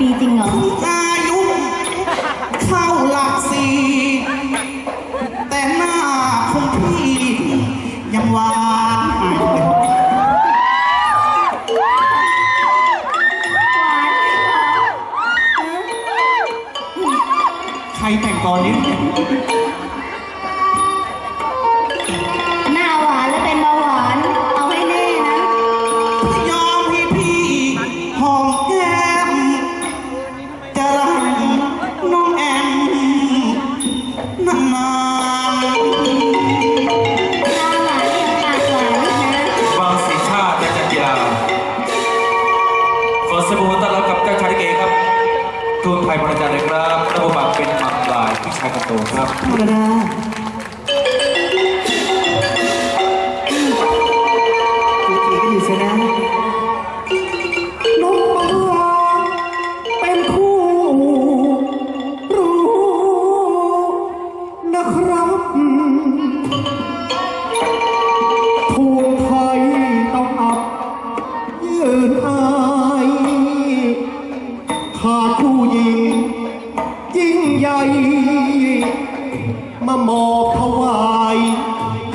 หลา ทูนไทยบริจาคเลยครับระบบบัตรเป็นหมักลายพี่ชายกระโตครับธรรมดา วาย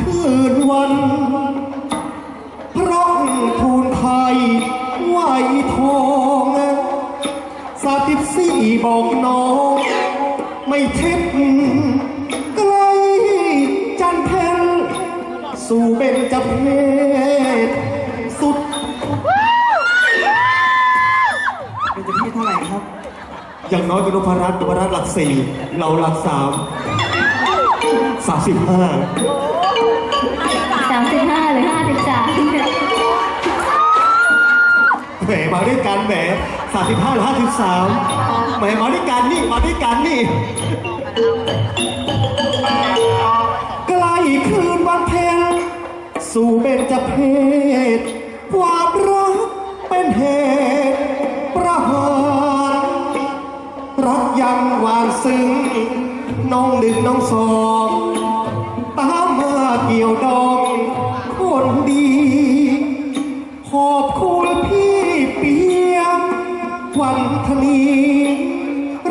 คืนวัน พระทูลไทยไหวทองสาติสี่บอกน้อง ไม่เท็จไกลจันเพนสู่เบญจเพศสุด เป็นจะพี่เท่าไหร่ครับ อย่างน้อยเป็นนพรัตน์นพรัตน์หลักสี่เราหลักสาม สามสิบห้าสามสิบห้าหรือห้าสิบสามเนี่ยแหมมาด้วยกันแหมสามสิบห้าหรือห้าสิบสามแหมมาด้วยกันนี่มาด้วยกันนี่ใกล้คืนวันเพ็ญสู่เบญจเพศความรักเป็นเหตุประหารรักยังหวานซึ้ง น้องหนึ่งน้องสองตามมาเกี่ยวดองคนดี ขอบคุณพี่เปียกวันธนี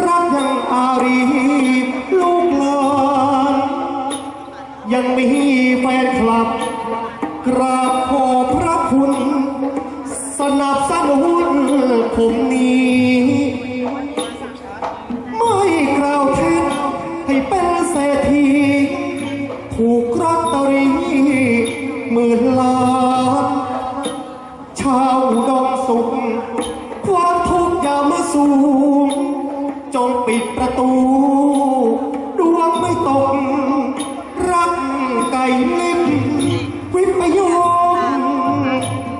รักยังอารีลูกหลานยังมีแฟนคลับ กราบขอบพระคุณ สนับสนุนผมนี้ หมื่นล้านชาวอุดมสุข ความทุกข์อย่ามาสูง จงปิดประตูดวงไม่ตก รักไก่ลิบวิปโยม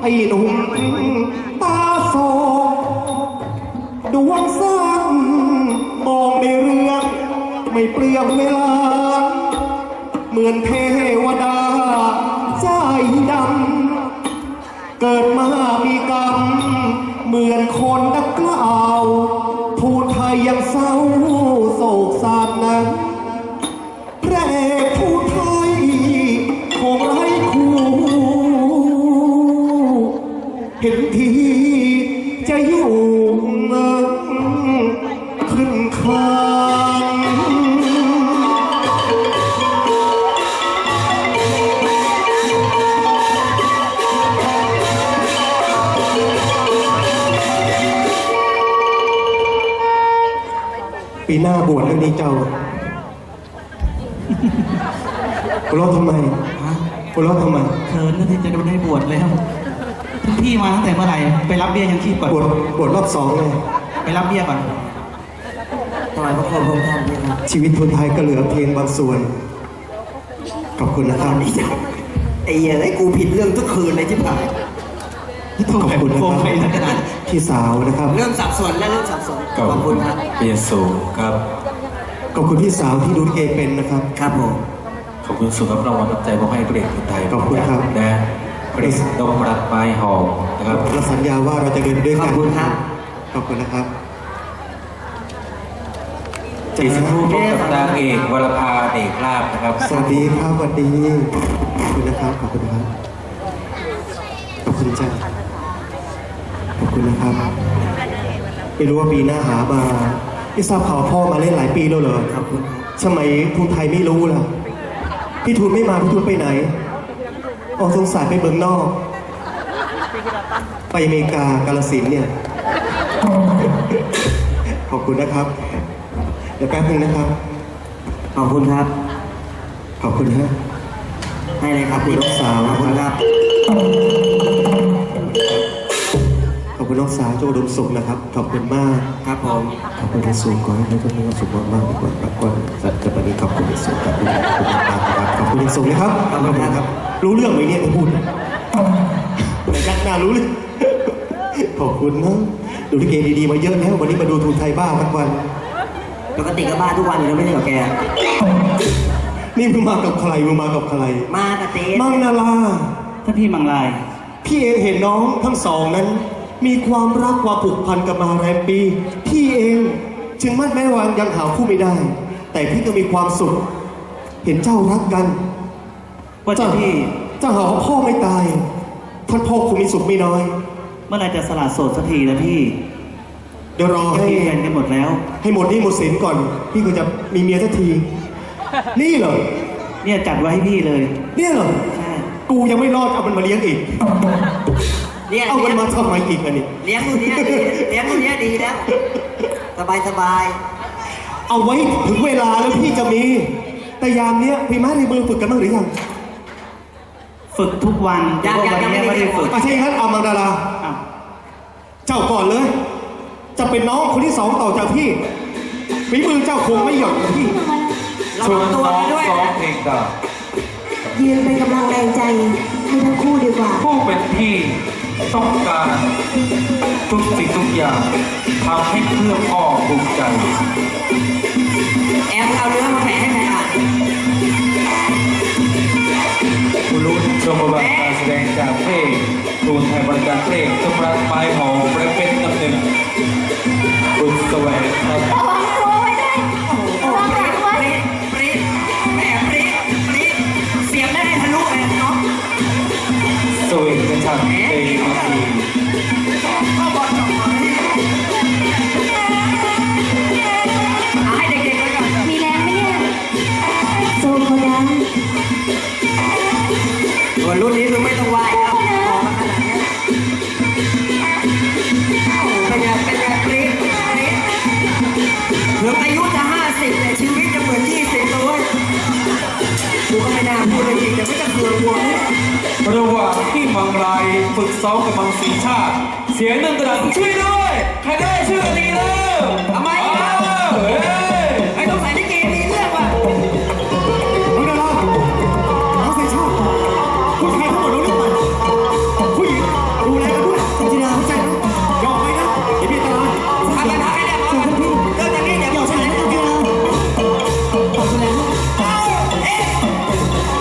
ไอ้หนุ่มตาโศกดวงสั้นมองในเรื่อง ไม่เปลี่ยนเวลา เหมือนเทวดา เกิดมามีกรรมเหมือนคนนัก หน้าบวชเรื่องนี้เจ้าหัวเราะทำไมฮะหัวเราะทำไมเขินนะที่จะโดนได้บวชแล้วท่านพี่มาตั้งแต่เมื่อไหร่ไปรับเบี้ยยังชีพก่อนบวชบวชรอบสองเลยไปรับเบี้ยก่อนถวายพระโคมพระองค์ท่านด้วยครับชีวิตคนไทยก็เหลือเพียงบางส่วน ขอบคุณนะครับไอ้เหี้ยไอ้กูผิดเรื่องทุกคืนเลยที่ผ่านขอบคุณนะโฟคมรับไปแล้วกัน พี่สาวนะครับ เริ่มสับสนและเริ่มสับสนขอบคุณครับเป็นอย่างสูงครับขอบคุณพี่สาวที่ดูลิเกเป็นนะครับครับผมขอบคุณสุขภาพรางวัลน้ำใจมอบให้พระเอกคนไทยขอบคุณครับนะพระเอกนพรัตน์ไม้หอมนะครับเราสัญญาว่าเราจะเดินด้วยขกัอนบคุณครับขอบคุณนะครับอีกสักครู่พบกับนางเอกวรภาเอกลาบนะครับสวัสดีครับสวัสดีขอบคุณนะครับขอบคุณนะครับขอบคุณจ้าข อบคุณนะครับไม่รู้ว่าปีหน้าหามาพี่ทราบข่าวพ่อมาเล่นหลายปีแล้วเหรอขอบคุณครับสมัยทูนไทยไม่รู้ล่ะพี่ทูนไม่มาพี่ทูนไปไหนออกสงสารไปเบืองนอก ไปอเมริกากาลสินเนี่ย ขอบคุณนะครับ เดี๋ยวแป๊บนึงนะครับ ขอบคุณครับ ขอบคุณฮะให้เลยครับคุณน้องสาวขอบคุณครับ คุณน้องสาวเจ้าอุดมสุขนะครับ ขอบคุณมากครับผมขอบคุณที่สูงขอให้ทุกท่านมีความสุขมากๆดีกว่าครับก่อนสัตว์จะปฏิขอบคุณที่สูงขอบคุณขอบคุณมากๆนะครับขอบคุณที่สูงนะครับขอบคุณครับ รู้เรื่องไหมเนี่ยที่พูดไหนยักหน้ารู้เลยขอบคุณนะดูลิเกดีๆมาเยอะแล้ววันนี้มาดูทูนไทยบ้าทั้งวันปกติก็บ้านทุกวันอยู่แล้วไม่ใช่เหรอแก นี่มึงมากับใครมึงมากับใคร มากับเต้มังนาลาท่านพี่มังลาย พี่เองเห็นน้องทั้งสองนั้น มีความรักความผูกพันกันมาแรมปี พี่เองจึงมั่นแม้วางยังหาคู่ไม่ได้ แต่พี่ก็มีความสุข เห็นเจ้ารักกัน ว่าเจ้าพี่เจ้าหาว่าพ่อไม่ตาย ท่านพ่อคงมีสุขไม่น้อย เมื่อไหรจะสละโสดสักทีนะพี่เดี๋ยวรอก็ให้ มีแฟนกันหมดแล้ว ให้หมดหนี่หมดสินก่อน พี่ก็จะมีเมียสักที นี่เหรอ เนี่ยจัดไว้ให้พี่เลย เนี่ยเหรอ ใช่ กูยังไม่รอดเอามันมาเลี้ยงอีก เลี้ยง เอามันเลี้ยงมาทำไมอีกอันนี้ เลี้ยงตัวเนี้ยดีเลี้ยงตัวเนี้ยดีแล้ว สบายสบายเอาไว้ถึงเวลาแล้วพี่จะมี แต่ยามเนี้ยพี่มาในมือฝึกกันบ้างหรือยังฝึกทุกวันยังแต่ยังว่ายังวันไม่นี้ได้ไม่ได้ฝึกอาใช่ครับเอามังดาราอ้าวเจ้าก่อนเลย จะเป็นน้องคนที่สองต่อจากพี่ฝีมือเจ้าคงไม่หย่อนกว่าพี่เราชวนตัวน้องไปด้วยซ้อมเพลงดาบ ยืนเป็นกำลังแรงใจให้ทั้งคู่ดีกว่า ผู้เป็นพี่ต้องการทุกสิ่งทุกอย่างทำให้เพื่อพ่อภูมิใจ แอมเอาเนื้อมาแผ่ให้ใครอ่านคุณรุ่นชมบทบาทการแสดงจากเพลงทูนไทยบริการเพลงสมรักไม้หอมและเป็นตำหนึ่งคุณแสวงครับ สวิง ฝึกซ้อมกับบางสีชาติ เสียงหนึ่งกระดังช่วยด้วย ใครได้ชื่อนี้เลยทำไม